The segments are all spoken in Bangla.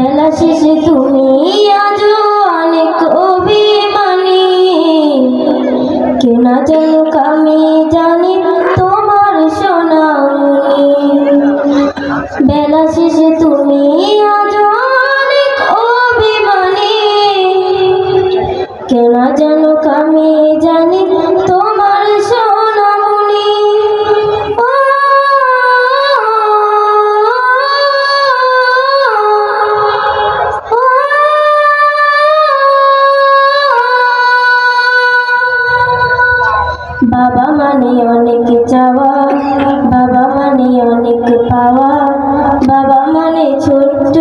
বেলা শেষে তুমি আজ অনেক অভিমানী। কেউ না জানুক আমি জানি তোমার সোনামণি। বেলা শেষে তুমি আজ অনেক অভিমানী। কেউ না জানুক বাবা মানে অনেক চাওয়া বাবা মানে অনেক পাওয়া বাবা মানে ছোট্ট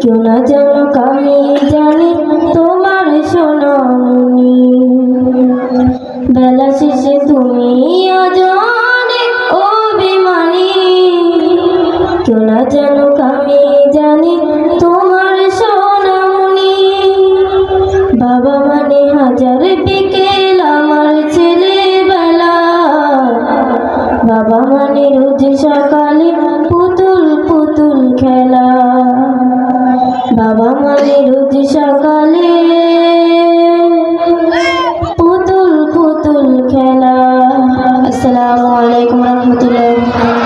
কেউ না যেন আমি জানি তোমার সোনামণি। বেলা শেষে তুমি অনেক অভিমানী। কেউ না যেন আমি জানি তোমার সোনামণি। বাবা মানে হাজার বিকেল আমার ছেলেবেলা। বাবা মানে রোজ সকালে বাবা মানে রোজ সকালে। পুতুল পুতুল খেলা। আসসালামু আলাইকুম রহমতুল্লাহ।